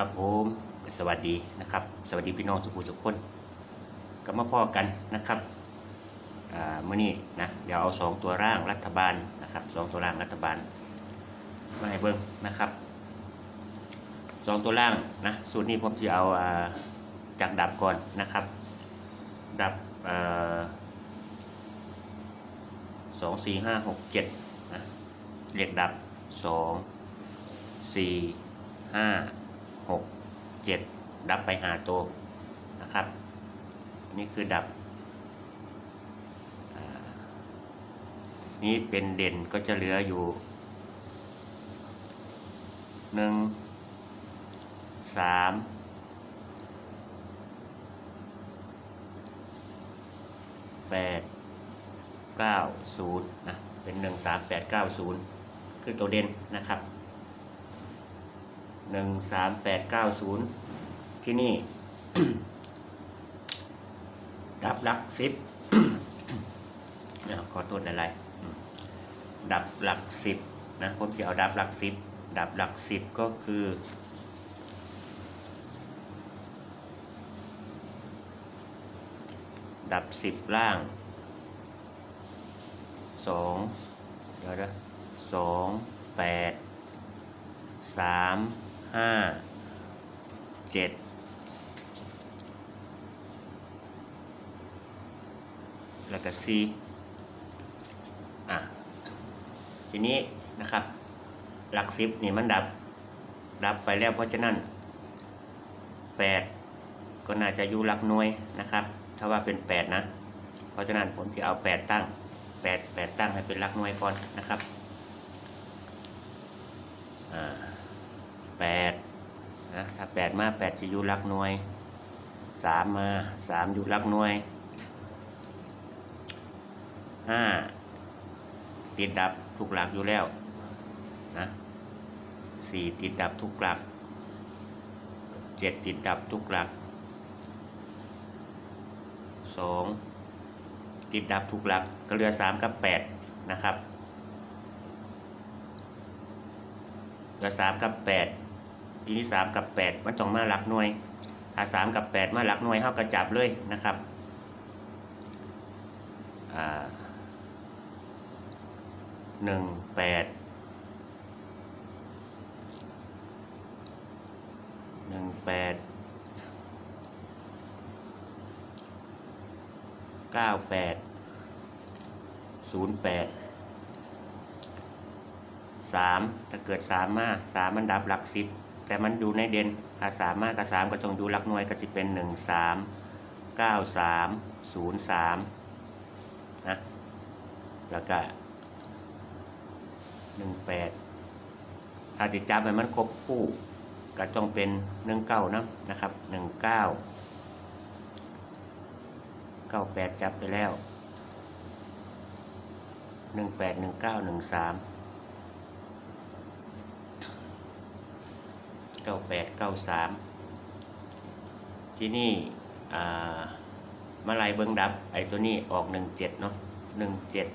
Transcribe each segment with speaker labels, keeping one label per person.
Speaker 1: ครับผมสวัสดีนะครับ สวัสดีพี่น้องทุกผู้ทุกคนก็มาพ่อกันนะครับอ่ามื่อนี้นะเดี๋ยวเอาสองตัวร่างรัฐบาลนะครับสองตัวร่างรัฐบาลมาให้เบิ้งนะครับสองตัวร่างนะสูตรนี้ผมจะเอาอ่าจากดับก่อนนะครับ ดับสองสี่ห้าหกเจ็ดนะเรียกดับสองสี่ห้า หกเจ็ดดับไปหาตัวนะครับ นี่คือดับนี่เป็นเด่นก็จะเหลืออยู่หนึ่งสามแปดเก้าศูนย์นะเป็นหนึ่งสามแปดเก้าศูนย์คือตัวเด่นนะครับ หนึ่งสามแปดเก้าศูนย์ที่นี่ ดับหลักสิบขอโทษอะไรดับหลักสิบนะผมจะเอาดับหลักสิบดับหลักสิบก็คือดับสิบล่างสองเดี๋ยวนะสองแปดสาม ห้าเจ็ดแล้วก็สี่อะ ทีนี้นะครับ หลักสิบนี่มันดับ ดับไปแล้วเพราะฉะนั้นแปดก็น่าจะอยู่หลักหน่วยนะครับ ถ้าว่าเป็นแปดนะ เพราะฉะนั้นผมจะเอาแปดตั้งแปดแปดตั้งให้เป็นหลักหน่วยก่อนนะครับ อ่า แปดนะถ้าแปดมาแปดจะอยู่หลักหน่วยสามมาสามอยู่หลักหน่วยห้าติดดับทุกหลักอยู่แล้วนะสี่ติดดับทุกหลักเจ็ดติดดับทุกหลักสองติดดับทุกหลักก็เหลือสามกับแปดนะครับเหลือสามกับแปด ทีนี้สามกับแปดมันต้องมาหลักหน่วยถ้าสามกับแปดมาหลักหน่วยเท่ากับจับเลยนะครับหนึ่งแปดหนึ่งแปดเก้าแปดศูนย์แปดสามถ้าเกิดสามมาสามมันดับหลักสิบ แต่มันอยู่ในเด่นถ้าสามากกับสามก็ต้องดูหลักหน่วยก็จะเป็นหนึ่งสามเก้าสามศูนย์สามนะแล้วก็หนึ่งแปดถ้าติดจับไปมันครบคู่ก็ต้องเป็นหนึ่งเก้านะนะครับหนึ่งเก้าเก้าแปดจับไปแล้วหนึ่งแปดหนึ่งเก้าหนึ่งสาม เก้าแปดเก้าสามที่นี่มาลายเบิ้งดับ ไอ้ตัวนี้ออกหนึ่งเจ็ดเนาะหนึ่งเจ็ด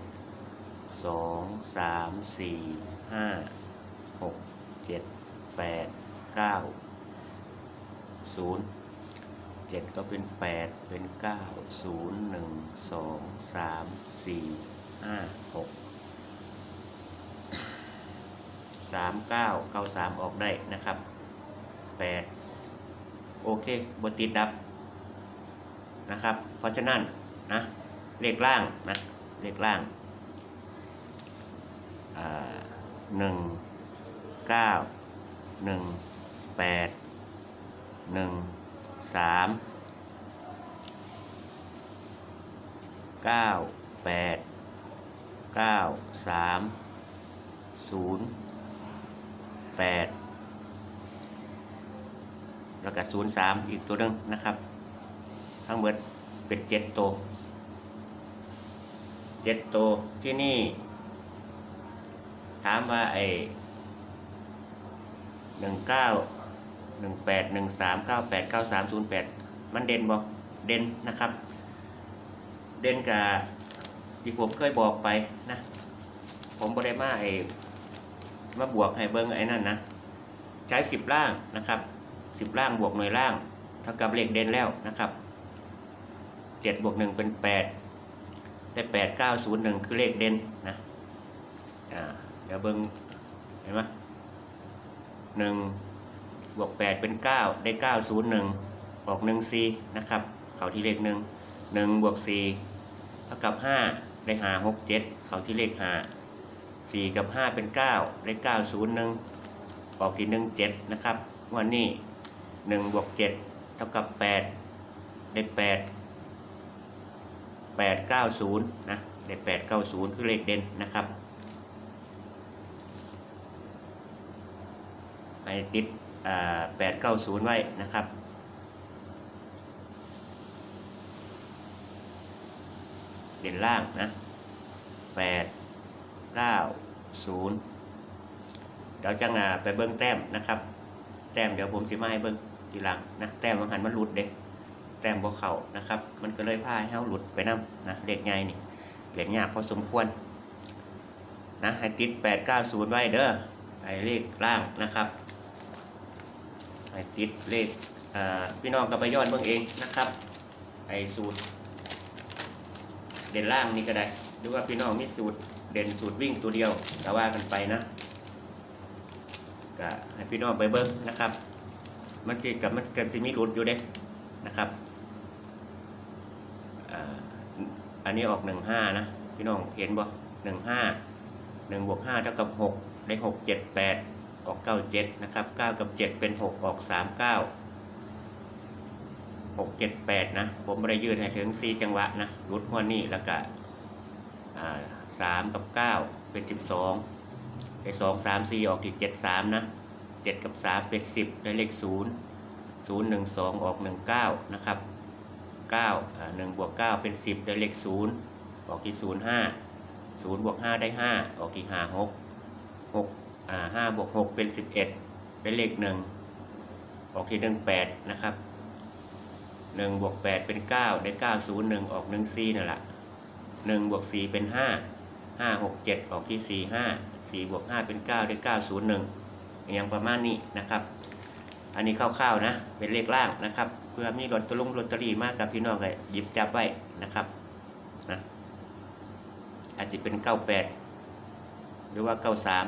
Speaker 1: สองสามสี่ห้าหกเจ็ดแปดเก้าศูนย์เจ็ดก็เป็นแปดเป็นเก้าศูนย์หนึ่งสองสามสี่ห้าหกสามเก้าเก้าสามออกได้นะครับ ดโอเคบติดดับนะครับ เพราะฉะนั้นนะเลขล่างนะเลขล่างหนึ่งเก้าหนึ่งแปดหนึ่งสามเก้าแปดเก้าสามศูนย์แปด แล้วก็ศูนย์สามอีกตัวหนึงนะครับ ทั้งหมดเป็นเจ็ดตัวเจ็ดตัวที่นี่ ถามว่าไอ้หนึ่งเก้าหนึ่งแปดหนึ่งสามเก้าแปดเก้าสามศูนย์แปดมันเด่นบอกเด่นนะครับ เด่นกับที่ผมเคยบอกไปนะ ผมบริมาไอ้มาบวกให้เบิ้งไอ้นั่นนะ ใช้สิบล่างนะครับ สิบล่างบวกหน่วยล่างเท่ากับเลขเด่นแล้วนะครับเจ็ดบวกหนึ่งเป็นแปดได้แปดเก้าศูนย์หนึ่งคือเลขเด่นนะเดี๋ยวเบิ้งเห็นไหมหนึ่งบวกแปดเป็นเก้าได้เก้าศูนย์หนึ่งออกหนึ่งซีนะครับ เขาที่เลขหนึ่งหนึ่งบวกสี่เท่ากับห้าได้หาหกเจ็ดเขาที่เลขห้าสี่กับห้าเป็นเก้าได้เก้าศูนย์หนึ่งออกที่หนึ่งเจ็ดนะครับวันนี้ หนึ่งบวกเจ็ดเท่ากับแปดได้แปดแปดเก้าศูนย์นะ ได้แปดเก้าศูนย์คือเลขเด่นนะครับไปติดแปดเก้าศูนย์ไว้นะครับเด่นล่างนะแปดเก้าศูนย์เดี๋ยวจังาไปเบิ้งแต้มนะครับ แต้มเดี๋ยวผมจะมาให้เบิ้ง ทีหลังนะแต้มบางหันมันหลุดเด้แต้มบ่เข่านะครับ มันก็เลยพาให้เฮาหลุดไปนํนะเด็กไงนี่เหรียญยากพอสมควรนะให้ติดแปดเก้าศูนย์ไว้เด้อไอ้เลขล่างนะครับให้ติดเลขพี่น้องก็ไปย้อนเบิ่งเองนะครับ ไอ้สูตร เด่นล่างนี่ก็ได้หรือว่าพี่น้องมีสูตรเด่นสูตรวิ่งตัวเดียวแต่ว่ากันไปนะก็ให้พี่น้องไปเบิ้งนะครับ มันสิกับมันเกิดสิมีหลุดอยู่เด้นะครับอันนี้ออกหนึ่งห้านะพี่น้องเห็นบ่หนึ่งห้าหนึ่งบวกห้าเท่ากับหกได้หกเจ็ดแปดออกเก้าเจ็ดนะครับเก้ากับเจ็ดเป็นหกออกสามเก้าหกเจ็ดแปดนะ ผมไม่ได้ยืดให้ถึงสี่จังหวะนะรุดหัวนี่แล้วก็สามกับเก้าเป็นสิบสองไอ้สองสามสี่ออกที่เจ็ดสามนะ เจ็ดกับสามเป็นสิบได้เลขศูนย์ศูนย์หนึ่งสองออกหนึ่งเก้านะครับเก้าหนึ่งบวกเก้าเป็นสิบได้เลขศูนย์ออกที่ศูนย์ห้าศูนย์บวกห้าได้ห้าออกที่ห้าหกหกห้าบวกหกเป็นสิบเอ็ดได้เลขหนึ่งออกที่หนึ่งแปดนะครับหนึ่งบวกแปดเป็นเก้าได้เก้าศูนย์หนึ่งออกหนึ่งสี่นั่นแหละหนึ่งบวกสี่เป็นห้าห้าหกเจ็ดออกที่สี่ห้าสี่บวกห้าเป็นเก้าได้เก้าศูนย์หนึ่ง อย่างประมาณนี้นะครับ อันนี้คร่าวๆนะเป็นเลขล่างนะครับ เพื่อมีลอตเตอรี่ลอตรีมากกับพี่น้องเลยหยิบจับไว้นะครับนะอาจจะเป็นเก้าแปดหรือว่าเก้าสาม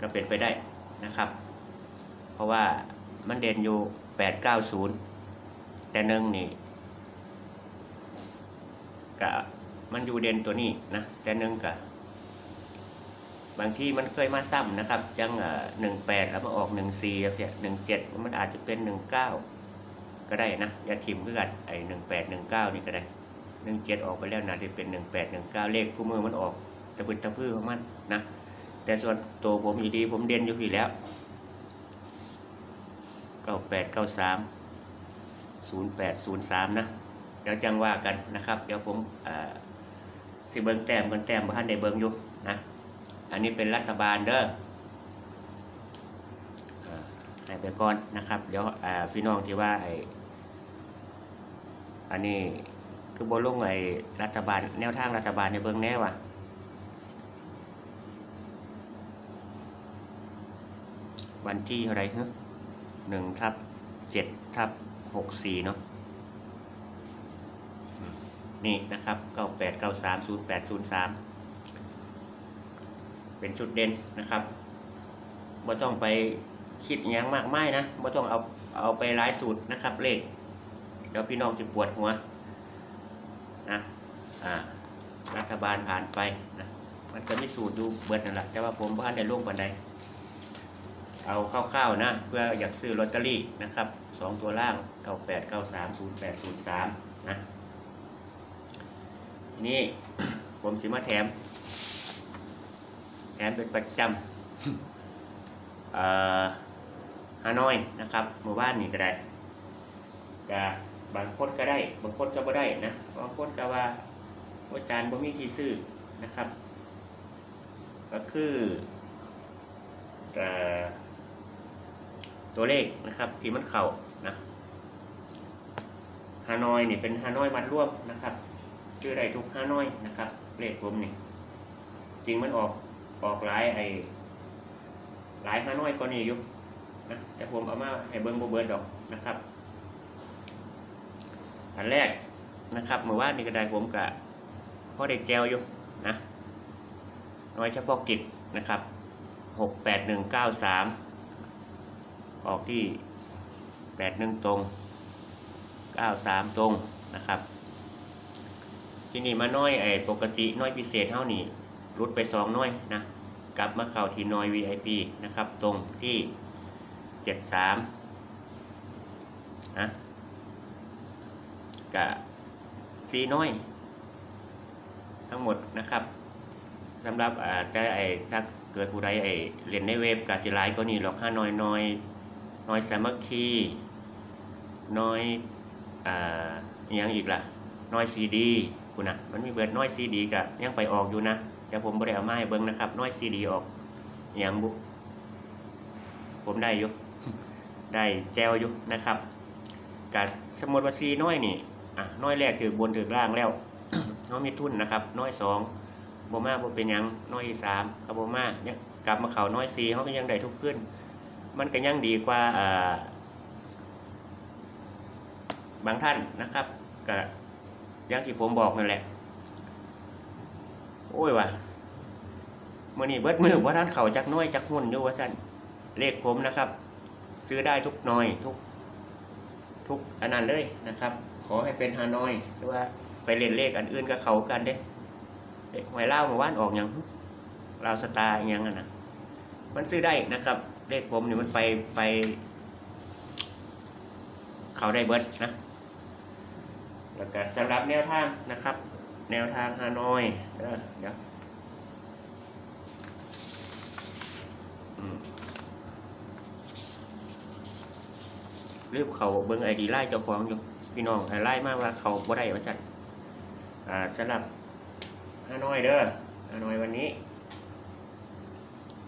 Speaker 1: ก็เป็นไปได้นะครับ เพราะว่ามันเด่นอยู่แปดเก้าศูนย์แต่หนึ่งนี่กะมันอยู่เด่นตัวนี้นะแต่หนึ่งกะ บางที่มันเคยมาซ้ำนะครับจังหนึ่งแปดแล้วมาออกหนึ่งสี่เสียหนึ่งเจ็ดมันอาจจะเป็นหนึ่งเก้าก็ได้นะอย่าทิมเพื่อนไอ้หนึ่งแปดหนึ่งเก้านี่ก็ได้หนึ่งเจ็ดออกไปแล้วนะที่เป็นหนึ่งแปดหนึ่งเก้าเลขคู่มือมันออกตะพื้นตะพื้นของมันนะ แต่ส่วนตัวผมอยู่ดีผมเด่นอยู่พี่แล้วเก้าแปดเก้าสาม0803นย์สามนะเดี๋ยวจังว่ากันนะครับ เดี๋ยวผมสิเบิงแต้มกันแต้มบ้านในเบิงอยู่ อันนี้เป็นรัฐบาลเด้อให้ไปก่อนนะครับ เดี๋ยวพี่น้องที่ว่าไออันนี้คือบนลงไอรัฐบาลแนวทางรัฐบาลในเบิงแน่ว่ะวันที่เท่าไรฮะหนึ่งทับเจ็ดทับหกสี่เนาะนี่นะครับเก้าแปดเก้าสามศูนย์แปดศูนย์สาม เป็นชุดเด่นนะครับไม่ต้องไปคิดอยังมากมายนะไม่ต้องเอาเอาไปหลายสูตรนะครับ เลขเดี๋ยวพี่น้องสิปวดหัวนะอ่ารัฐบาลผ่านไปนะมันก็มีสูตรอยู่เบิดนั่นแหละแต่ว่าผมบ้านได้ลงปันใดเอาคร่าวๆนะ เพื่ออยากซื้อลอตเตอรี่นะครับสองตัวล่าง 98 93 08 03 นะนี่ผมสิมาแถม เป็นประจำฮานอยนะครับหมู่บ้านนี่ก็ได้ก็บางคนก็ได้ บางคนก็บ่ได้นะบางคนก็ว่าอาจารย์บ่มีที่ซื้อนะครับ ก็คือตัวเลขนะครับที่มันเข่านะฮานอยนี่เป็นฮานอยมัดร่วมนะครับชื่อใดทุกฮานอยนะครับเลขผมนี่จริงมันออก ออกหลายไอ้หลายฮานอยก็นี่อยู่นะแต่ผมเอามาให้เบิ้งบ่เบิดดอกนะครับ อันแรกนะครับเมื่อวานนี้ก็ได้ผมกะพ่อได้แจวอยู่นะน้อยเฉพาะกิจนะครับหกแปดหนึ่งเก้าสามออกที่แปดหนึ่งตรงเก้าสามตรงนะครับ ที่นี่มาน้อยไอ้ปกติน้อยพิเศษเท่านี้ รุดไปสองน้อยนะกลับมาเข้าที่น้อย VIP นะครับ ตรงที่เจ็ดสามนะกะซีน้อย ทั้งหมดนะครับสำหรับอ่าแต่ไอ้ถ้าเกิดผู้ใดไอ้เรียนในเว็บกาจิไลก็นี่หรอกค่าน้อยน้อยน้อยสามัคคีน้อยอ่าอหยังอีกล่ะน้อยซีดีคุณนะมันมีเบิดน้อยซีดีกะยังไปออกอยู่นะ แต่ผมบ่ได้เอามาให้เบิ่งนะครับ น้อยซีดีออกอหยังบุผมได้อยู่ ได้แจวอยู่นะครับกะสมมติว่าซีน้อยนี่อะน้อยแรกถือบนถือล่างแล้วน้อยมีทุนนะครับ น้อยสองบมาบ่เป็นยังน้อยสามก็บ่มาเนี่ยกลับมาเขาน้อยสี่เขาก็ยังได้ทุกขึ้น มันก็ยังดีกว่าอ่าบางท่านนะครับก็อย่างที่ผมบอกนั่นแหละ โอ้ยว่ะมื่อนี้เบิดมือว่าท่านเข่าจักน้อยจักหุ่นอยู่ว่าจันเลขผมนะครับ ซื้อได้ทุกหน้อยทุก ทุกอันนั้นเลยนะครับ ขอให้เป็นฮานอยหรือว่าไปเล่นเลขอันอื่นกับเขากันเด้เอ๊ะหวยเล่ามาว่านออกอย่างลาสตาร์อย่างนั้นนะมันซื้อได้นะครับ เลขผมเนี่ยมันไปไป เขาได้เบิดนะแล้วก็สำหรับแนวทางนะครับ แนวทางฮานอยเด้อเดี๋ยวอืมรีบเขาเบิ้งไอดีไล่เจ้าของอยู่พี่น้องไล่มากว่าเขาบ่ได้ว่าจัดอ่าสำหรับฮานอยเด้อฮานอยวันนี้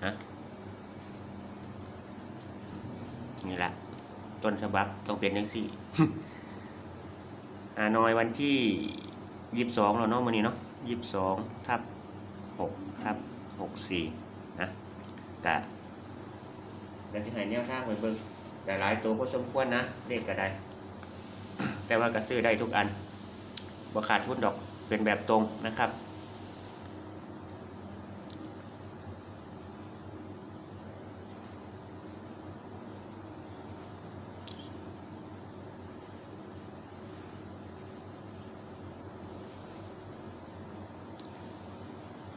Speaker 1: ฮะนี่ละต้นฉบับต้องเป็นยังสี่ฮานอยวันที่ ยี่สิบสองแล้วเนาะมันนี้เนาะยี่สิบสองทับหกทับหกสี่นะแต่เดี๋ยวสิหายแนวทางไปเบิ้งแต่หลายตัวก็สมควรนะเลขก็ได้ แต่ว่าก็ซื้อได้ทุกอันบ่ขาดทุนดอกเป็นแบบตรงนะครับ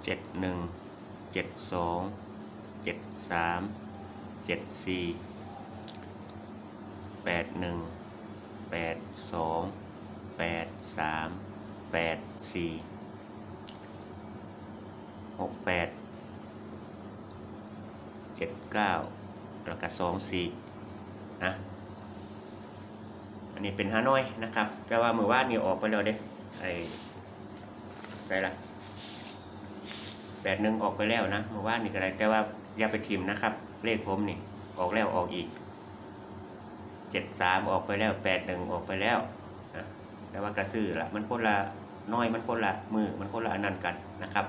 Speaker 1: จ็ดหนึ่งเจ็ดสองเจ็ดสามเจ็ดสี่แปดหนึ่งแปดสองแปดสามแปดสี่หกแปดเจ็ดเก้าแล้วก็สองสี่นะอันนี้เป็นฮานอยนะครับ แต่ว่าเมื่อวานนี่ออกไปแล้วเด้ไอ้ไปละ ดหนึ่งออกไปแล้วนะเมื่อวานนี่ก็ได้แต่ว่าอย่าไปทิมนะครับ เลขผมนี่ออกแล้วออกอีกเจ็ดสามออกไปแล้วแปดหนึ่งออกไปแล้วนะแต่ว่ากระซื้อละมันคนละน้อยมันคนละมือมันคนละอันนั้นกันนะครับ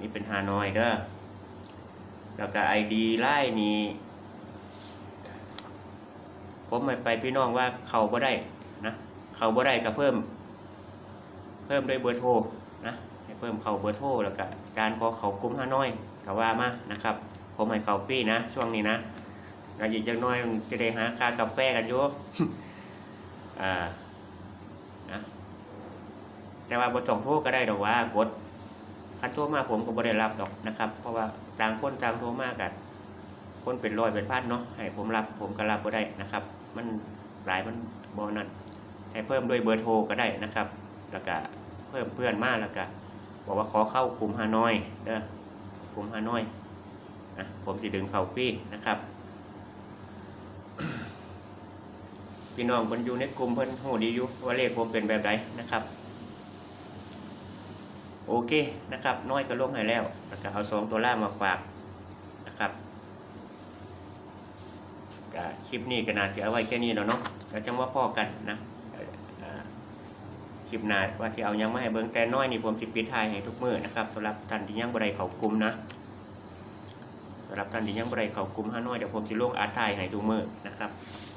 Speaker 1: นี่เป็นฮานอยเด้อแล้วก็ไอดีไล่นี้ผมไม่ไปพี่น้องว่าเขาบ่ได้นะเขาบ่ได้ก็เพิ่ม เพิ่มด้วยเบอร์โทรนะ เพิ่มเขาเบอร์โทรแล้วก็การขอเขากลุ่มห้าน้อยก็ว่ามานะครับ ผมให้เขาปี้นะ ช่วงนี้นะแล้วอีกจักน้อยจะได้หาค่ากาแฟกันอยู่อ่านะแต่ว่าบทส่งโทรก็ได้ดอกว่ากดคันโทรมาผมก็บ่ได้รับดอกนะครับ เพราะว่าต่างคนต่างโทรมากันคนเป็นร้อยเป็นพันเนาะให้ผมรับผมก็รับก็ได้นะครับ มันสายมันบอนั่นให้เพิ่มด้วยเบอร์โทรก็ได้นะครับ แล้วก็เพิ่มเพื่อนมากแล้วก็ บอกว่าขอเข้ากลุ่มฮานอยเด้อกลุ่มฮานอยนะผมสิดึงเข้าปี้นะครับ พี่น้องเพิ่นอยู่ในกลุ่มเพิ่นโหดีอยู่ว่าเลขผมเป็นแบบใดนะครับ โอเคนะครับ น้อยก็ลงให้แล้วแล้วก็เอาสองตัวล่างมาฝากนะครับคลิปนี้ก็น่าจะเอาไว้แค่นี้แล้วเนาะแล้วจังว่าพ่อกันนะ คลิปหน้าว่าสิเอายังไมาให้เบิ่งแต่น้อยนี่ผมสิปิดท้ายให้ทุกมื้อนะครับสำหรับท่านที่ยังบ่ได้เข้ากลุ่มนะสำหรับท่านที่ยังบ่ได้เข้ากลุ่มฮาน้อยเดี๋ยวผมสิลงอาร์ตไทยให้ทุกมื้อนะครับ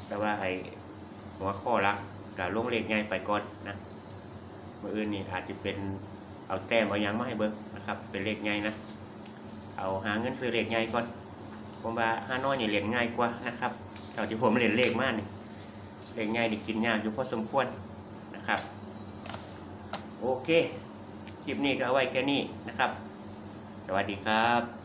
Speaker 1: แต่ว่าไอ้หัวข้อหลักก็ลงเลขใหญ่ไปก่อนนะมื้ออื่นนี่อาจจะเป็นเอาแต้มเอายังมาให้เบิ่งนะครับเป็นเลขใหญ่นะ เอาหาเงินซื้อเลขใหญ่ก่อนผมว่าฮาน้อยนี่เรียนง่ายกว่านะครับเท่าที่ผมเรียนเลขมากนี่เลขง่ายนี่กินยากอยู่พอสมควรนะครับ โอเค คลิปนี้ก็เอาไว้แค่นี้นะครับ สวัสดีครับ